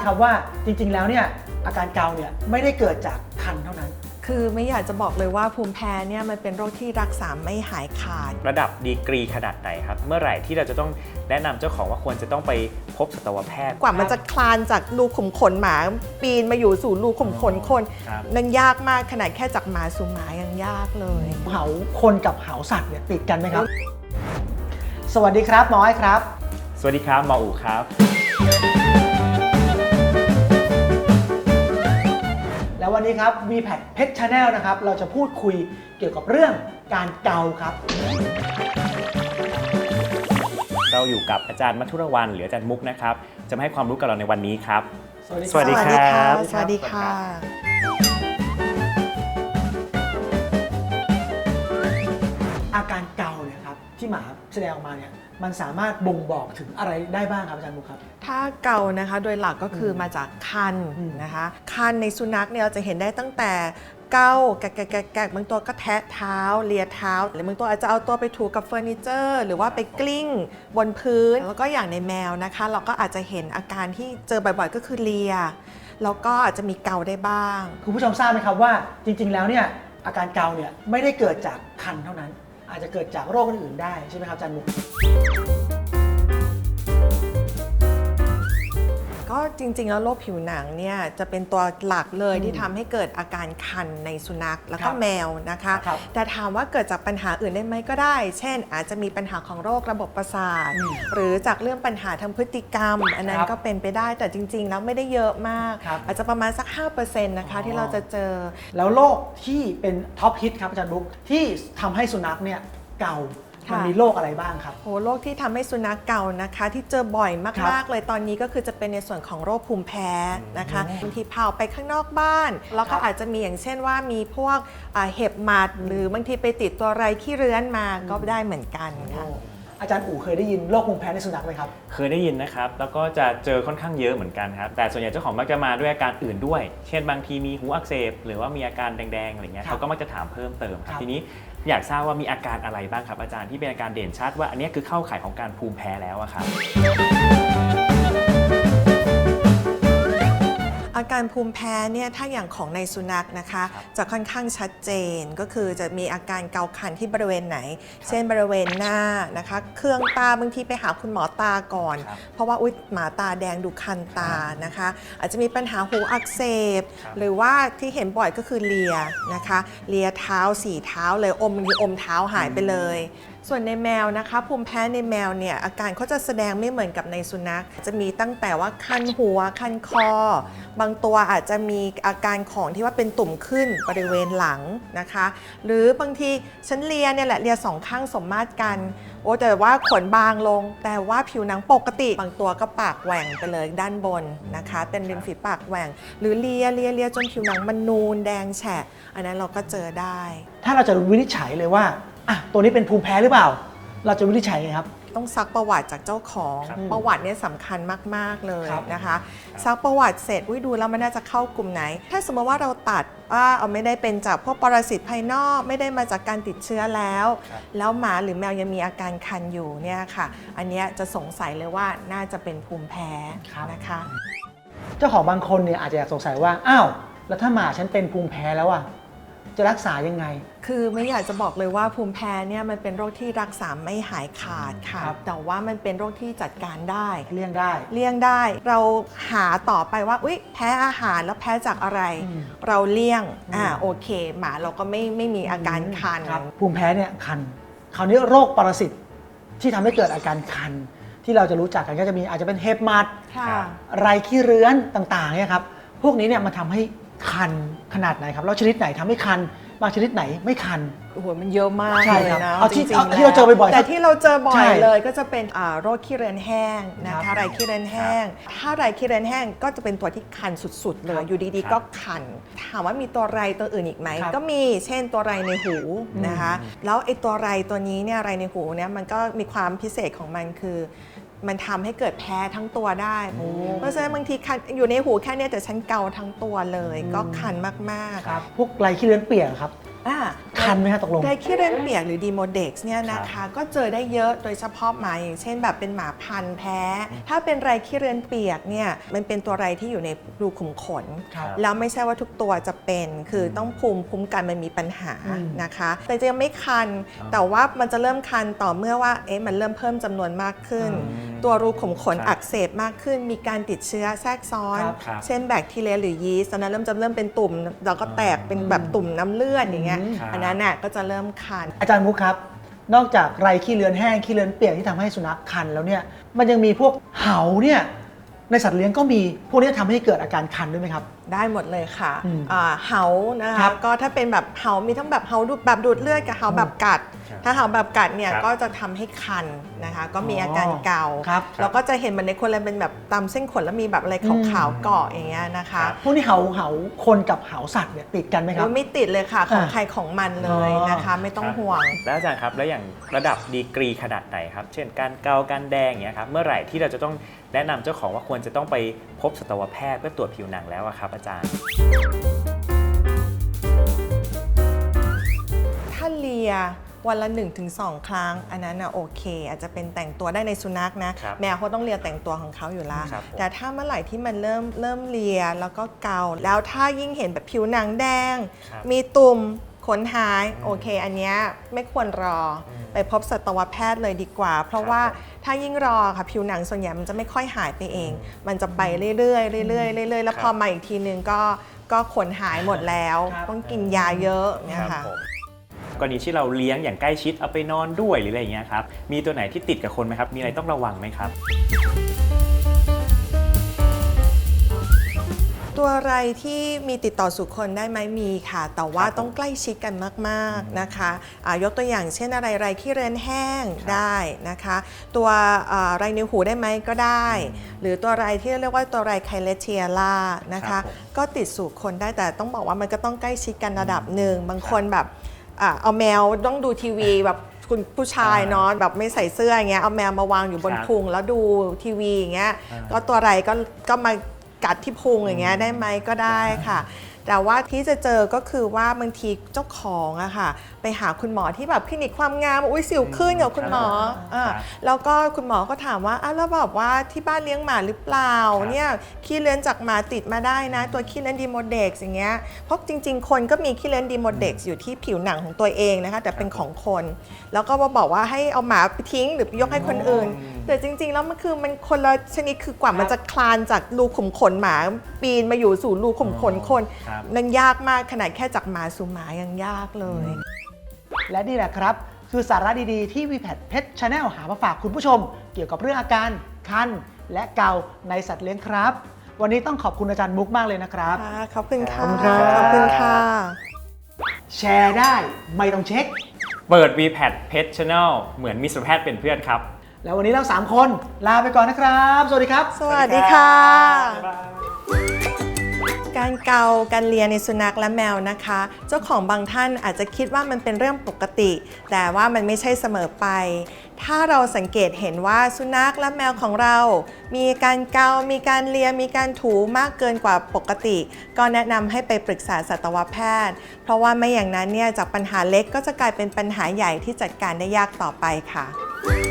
คุณผู้ชมทราบไหมครับว่าจริงๆแล้วเนี่ยอาการเกาเนี่ยไม่ได้เกิดจากคันเท่านั้น คือไม่อยากจะบอกเลยว่าภูมิแพ้เนี่ยมันเป็นโรคที่รักษาไม่หายขาด ระดับดีกรีขนาดไหนครับ เมื่อไหร่ที่เราจะต้องแนะนำเจ้าของว่าควรจะต้องไปพบสัตวแพทย์ กว่ามันจะคลานจากรูขุมขนหมาปีนมาอยู่สู่รูขุมขนคนครับ นั่นยากมากขนาดแค่จากหมาสู่หมายังยากเลยเหาคนกับเหาสัตว์เนี่ยติดกันไหมครับ สวัสดีครับหมอไอ้ครับ สวัสดีครับหมออูครับ ววันนี้ครับ v p a t Pet Channel นะครับ เราจะพูดคุยเกี่ยวกับเรื่องการเกาครับ เราอยู่กับอาจารย์มัทุรวันหรืออาจารย์มุกนะครับ จะมาให้ความรู้กับเราในวันนี้ครับ สวัสดีสวัสดีสวัสคดีรัค่ะบสวัสดีค่ะ อาการเกาเนี่ยครับที่หมาแสดงออกมาเนี่ย มันสามารถบ่งบอกถึงอะไรได้บ้างครับอาจารย์มุกครับ ถ้าเกานะคะโดยหลักก็คือมาจากคันอืม นะคะ คันในสุนัขเนี่ยเราจะเห็นได้ตั้งแต่เกาแกะแกะแกะแกะบางตัวก็แทะเท้า เลียเท้า หรือบางตัวอาจจะเอาตัวไปถูกับเฟอร์นิเจอร์ หรือว่าไปกลิ้งบนพื้น แล้วก็อย่างในแมวนะคะ เราก็อาจจะเห็นอาการที่เจอบ่อยๆ ก็คือเลีย แล้วก็อาจจะมีเกาได้บ้าง คุณผู้ชมทราบไหมครับว่าจริง ๆ แล้วเนี่ยอาการเกาเนี่ยไม่ได้เกิดจากคันเท่านั้น อาจจะเกิดจากโรคอื่นได้ใช่ไหมครับอาจารย์มุก ก็จริง ๆ แล้วโรคผิวหนังเนี่ยจะเป็นตัวหลักเลยที่ทำให้เกิดอาการคันในสุนัขแล้วคก็รับแมวนะคะ ครับแต่ถามว่าเกิดจากปัญหาอื่นได้ไหมก็ได้ เช่น อาจจะมีปัญหาของโรคระบบประสาท อืมหรือจากเรื่องปัญหาทางพฤติกรรม อันนั้คนรับก็เป็นไปได้แต่จริง ๆ แล้วไม่ได้เยอะมาก ครับอาจจะประมาณสัก 5%นะคะอ๋อ ที่เราจะเจอ แล้วโรคที่เป็นท็อปฮิตครับอาจารย์บุ๊กที่ทำให้สุนัขเนี่ยเก่า ค่ะ มันมีโรคอะไรบ้างครับ โหโรคที่ทำให้สุนัขเก่านะคะ ที่เจอบ่อยมากๆเลยตอนนี้ก็คือจะเป็นในส่วนของโรคภูมิแพ้นะคะบางทีพาออกไปข้างนอกบ้าน แล้วครัก็บอาจจะมีอย่างเช่นว่ามีพวกอ่าเห็บหมัด หรือบางทีไปติดตัวไรขี้เรื้อนมาก็ได้เหมือนกันค่ะ อาจารย์อู๋เคยได้ยินโรคภูมิแพ้ในสุนัขไหมครับ เคยได้ยินนะครับ แล้วก็จะเจอค่อนข้างเยอะเหมือนกันครับ แต่ส่วนใหญ่เจ้าของมักจะมาด้วยอาการอื่นด้วย เช่นบางทีมีหูอักเสบ หรือว่ามีอาการแดงๆ อะไรเงี้ย ครับเขาก็มักจะถามเพิ่มเติมครัครับบ ทีนี้ อยากทราบว่ามีอาการอะไรบ้างครับอาจารย์ที่เป็นอาการเด่นชัดว่าอันนี้คือเข้าข่ายของการภูมิแพ้แล้วอะครับ อาการภูมิแพ้เนี่ยถ้าอย่างของในสุนัขนะคะครับจะค่อนข้างชัดเจนก็คือจะมีอาการเกาคันที่บริเวณไหน เช่นบริเวณหน้านะคะ เครื่องตาบางทีไปหาคุณหมอตาก่อนครับเพราะว่าอุ๊ยหมาตาแดงดูคันตานะคะ อาจจะมีปัญหาหูอักเสบครับหรือว่าที่เห็นบ่อยก็คือเลียนะคะ เลียเท้าสี่เท้าเลยอมบางทีอมเท้าหายไปเลยส่วนในแมวนะคะ ภูมิแพ้ในแมวเนี่ยอาการเขาจะแสดงไม่เหมือนกับในสุนัข จะมีตั้งแต่ว่าคันหัว คันคอ บางตัวอาจจะมีอาการของที่ว่าเป็นตุ่มขึ้นบริเวณหลังนะคะ หรือบางทีฉันเลียเนี่ยแหละเลียสองข้างสมมาตรกัน โอ้แต่ว่าขนบางลง แต่ว่าผิวหนังปกติ บางตัวก็ปากแหว่งไปเลยด้านบนนะคะ เป็นริมฝีปากแหว่ง หรือเลียเลียเลียจนผิวหนังมันนูนแดงแฉะ อันนั้นเราก็เจอได้ ถ้าเราจะวินิจฉัยเลยว่า อะตัวนี้เป็นภูมิแพ้หรือเปล่า เราจะวินิจฉัยไงครับ ต้องซักประวัติจากเจ้าของครับประวัติเนี่ยสำคัญมาก ๆ เลยครับนะคะ ซักประวัติเสร็จอุ้ยดูแล้วมันน่าจะเข้ากลุ่มไหน ถ้าสมมติว่าเราตัดว่าเอาไม่ได้เป็นจากพวกปรสิตภายนอกไม่ได้มาจากการติดเชื้อแล้ว ครับ แล้วหมาหรือแมวยังมีอาการคันอยู่เนี่ยค่ะ อันเนี้ยจะสงสัยเลยว่าน่าจะเป็นภูมิแพ้ครับ นะคะ เจ้าของบางคนเนี่ยอาจจะอยากสงสัยว่า อ้าว แล้วถ้าหมาฉันเป็นภูมิแพ้แล้วอะ จะรักษายังไง คือไม่อยากจะบอกเลยว่าภูมิแพ้เนี่ยมันเป็นโรคที่รักษาไม่หายขาดค่ะ ครับ แต่ว่ามันเป็นโรคที่จัดการได้ เลี่ยงได้ เลี่ยงได้เราหาต่อไปว่าอุ๊ยแพ้อาหารแล้วแพ้จากอะไร อืมเราเลี่ยงอ่าอืม โอเค หมาเราก็ไม่ไม่มีอาการคัน รับภูมิแพ้เนี่ยคัน คราวนี้โรคปรสิตที่ทำให้เกิดอาการคัน ที่เราจะรู้จักกันก็จะมีอาจจะเป็นเห็บหมัด ค่ะครับไรขี้เรื้อนต่างๆเนี่ยครับ พวกนี้เนี่ยมันทำให้ คันขนาดไหนครับแล้วชนิดไหนทำให้คันบางชนิดไหนไม่คันโอ้โหมันเยอะมากใช่เลยครับนะเอาที่จริงเอาๆที่เราเจอบ่อยๆแต่ที่เราเจอบ่อใช่ยเลยก็จะเป็นอ่าโรคขี้เรือนแห้งนะครัคะบไรขี้เรือนแห้ง ถ้าไรขี้เรือนแห้งก็จะเป็นตัวที่คันสุดๆเลครัยบอยู่ดีครับๆก็คัน ถามว่ามีตัวไรตัวอื่นอีกไหมครับก็มีเช่นตัวไรในหูอืมนะคะแล้วไอ้ตัวไรตัวนี้เนี่ยไรในหูเนี่ยมันก็มีความพิเศษของมันคือ มันทำให้เกิดแพ้ทั้งตัวได้ เพราะฉะนั้นบางทีคันอยู่ในหูแค่เนี้ยแต่ฉันเกาทั้งตัวเลย ก็คันมากๆครับพวกไรขี้เรื้อนเปียกครับอ่าคันไหมฮะตกลงไดขี้เรนเปียกหรือดีโมเด็กซ์เนี่ยนะคะ ก็เจอได้เยอะโดยเฉพาะหมาอย่างเช่นแบบเป็นหมาพันธุ์แพ้ ถ้าเป็นไรขี้เรือนเปียกเนี่ยมันเป็นตัวไรที่อยู่ในรูขุมขนครับแล้วไม่ใช่ว่าทุกตัวจะเป็น คือต้องภูมิคุ้มกันมันมีปัญหาอืมนะคะ แต่จะยังไม่คันแต่ว่ามันจะเริ่มคันต่อเมื่อว่าเอ๊ะมันเริ่มเพิ่มจำนวนมากขึ้นอืม ตัวรูขุมขนครับอักเสบมากขึ้น มีการติดเชื้อแทรกซ้อน ครับครับเช่นแบคทีเรียหรือยีสต์ตอนนั้นเริ่มจะเริ่มเป็นตุ่ม แล้วก็แตกเป็นแบบตุ่มน้ำเลือดอย่างเงี้ย อืมอันนั้นน่ะก็จะเริ่มคัน อาจารย์มุกครับ นอกจากไรขี้เลือนแห้งขี้เลือนเปียกที่ทำให้สุนัขคันแล้วเนี่ยมันยังมีพวกเหาเนี่ยในสัตว์เลี้ยงก็มีพวกนี้ทำให้เกิดอาการคันด้วยไหมครับ ได้หมดเลยค่ะอืมอ่าเหานะครัคะบก็ถ้าเป็นแบบเหามีทั้งแบบเหาดูดแบบดูดเลือดกับเหาแบบกัดครับถ้าเหาแบบกัดเนี่ยครับก็จะทำให้คันนะคะ ก็มีอ๋ออาการเกาครับแล้วก็จะเห็นมันในคนเลยเป็นแบบตามเส้นขนแล้วมีแบบอะไรขาวๆเกาะอย่างเงี้ยนะคะพวกนี้เหาเหาคนกับเหาสัตว์เนี่ยติดกันไหมครับโอ้ยไม่ติดเลยค่ะของอ่าใครของมันเลยอ๋อนะคะไม่ต้องห่วง แล้วอาจารย์ครับแล้วอย่างระดับดีกรีขนาดไหนครับ เช่นการเกาการแดงอย่างเงี้ยครับเมื่อไหร่ที่เราจะต้องแนะนำเจ้าของว่าควรจะต้องไปพบสัตวแพทย์เพื่อตรวจผิวหนังแล้วอะครับอาจารย์ ถ้าเลียวันละ 1-2 ครั้ง อันนั้นนะโอเค อาจจะเป็นแต่งตัวได้ในสุนัขนะ ครับแมวเขาต้องเลียแต่งตัวของเขาอยู่แล้วครับผม แต่ถ้าเมื่อไหร่ที่มันเริ่มเริ่มเลียแล้วก็เกาแล้วถ้ายิ่งเห็นแบบผิวหนังแดง ครับ มีตุ่ม ขนหายโอเค อันเนี้ยไม่ควรรออมไปพบสัตวแพทย์เลยดีกว่า เพราะครับว่าผมถ้ายิ่งรอค่ะผิวหนังส่วนใหญ่มันจะไม่ค่อยหายไปเอง มันจะไปเรื่อยๆเรื่อยๆเรื่อยๆแล้วครับพอมาอีกทีนึงก็ก็ขนหายหมดแล้วครับต้องกินยาเยอะเนี่ยครัค่ะบผมกรณีที่เราเลี้ยงอย่างใกล้ชิดเอาไปนอนด้วยหรืออะไรอย่างเงี้ยครับมีตัวไหนที่ติดกับคนไหมครับ มีอะไรต้องระวังไหมครับ ตัวอะไรที่มีติดต่อสู่คนได้ไหมมีค่ะ แต่ว่าครับผมต้องใกล้ชิดกันมากๆนะคะอ่ายกตัวอย่างเช่นอะไรไรขี้เรือนแห้งครับได้นะคะ ตัวอ่าไรนิ้วหูได้ไหมก็ได้ หรือตัวไรที่เรียกว่าตัวไรไคเลเทียล่านะครัคะ บผมก็ติดสู่คนได้แต่ต้องบอกว่ามันก็ต้องใกล้ชิดกันระดับหนึ่งบางคนแบบอ่าเอาแมวต้องดูทีวีแบบคุณผู้ชายอ่า เนาะแบบไม่ใส่เสื้ออย่างเงี้ยเอาแมวมาวางอยู่บนครับพุงแล้วดูทีวีอย่างเงี้ยอ่าก็ตัวไรก็ก็มา กัดที่พุงอย่างเงี้ยได้ไหมก็ได้ค่ะ แต่ว่าที่จะเจอก็คือว่าบางทีเจ้าของอะค่ะ ไปหาคุณหมอที่แบบคลินิกความงามอุ้ยสิวขึ้นกับคุณหมออ่าครับแล้วก็คุณหมอก็ถามว่าอ้าวแล้วแบบว่าที่บ้านเลี้ยงหมาหรือเปล่าครับเนี่ยขี้เลื้อนจากหมาติดมาได้นะ ตัวขี้เลื้อนดีโมเด็กอย่างเงี้ยเพราะจริง ๆ คนก็มีขี้เลื้อนดีโมเด็กอยู่ที่ผิวหนังของตัวเองนะคะแต่เป็นของคน แล้วก็มาบอกว่าให้เอาหมาไปทิ้งหรือยกให้คนอื่น แต่จริง ๆ แล้วมันคือมันคนละชนิดคือกว่ามันจะคลานจากรูขุมขนหมาปีนมาอยู่สู่รูขุมขนคนครับนั่นยากมากขนาดแค่จากหมาสู่หมายังยากเลย และนี่แหละครับ คือสาระดีๆที่ VPAT Pet Channel หามาฝากคุณผู้ชม เกี่ยวกับเรื่องอาการคัน และเกาในสัตว์เลี้ยงครับ วันนี้ต้องขอบคุณอาจารย์มุกมากเลยนะครับ ค่ะขอบคุณค่ะขอบคุณครับ ขอบคุณค่ะ แชร์ได้ไม่ต้องเช็ค เปิด VPAT Pet Channel เหมือนมีสัตวแพทย์เป็นเพื่อนครับ แล้ววันนี้เราสามคนลาไปก่อนนะครับ สวัสดีครับ สวัสดีค่ะ บ๊ายบาย การเกา การเลียในสุนัขและแมวนะคะ เจ้าของบางท่านอาจจะคิดว่ามันเป็นเรื่องปกติ แต่ว่ามันไม่ใช่เสมอไป ถ้าเราสังเกตเห็นว่าสุนัขและแมวของเรา มีการเกา มีการเลีย มีการถูมากเกินกว่าปกติ ก็แนะนำให้ไปปรึกษาสัตวแพทย์ เพราะว่าไม่อย่างนั้นเนี่ยจากปัญหาเล็กก็จะกลายเป็นปัญหาใหญ่ที่จัดการได้ยากต่อไปค่ะ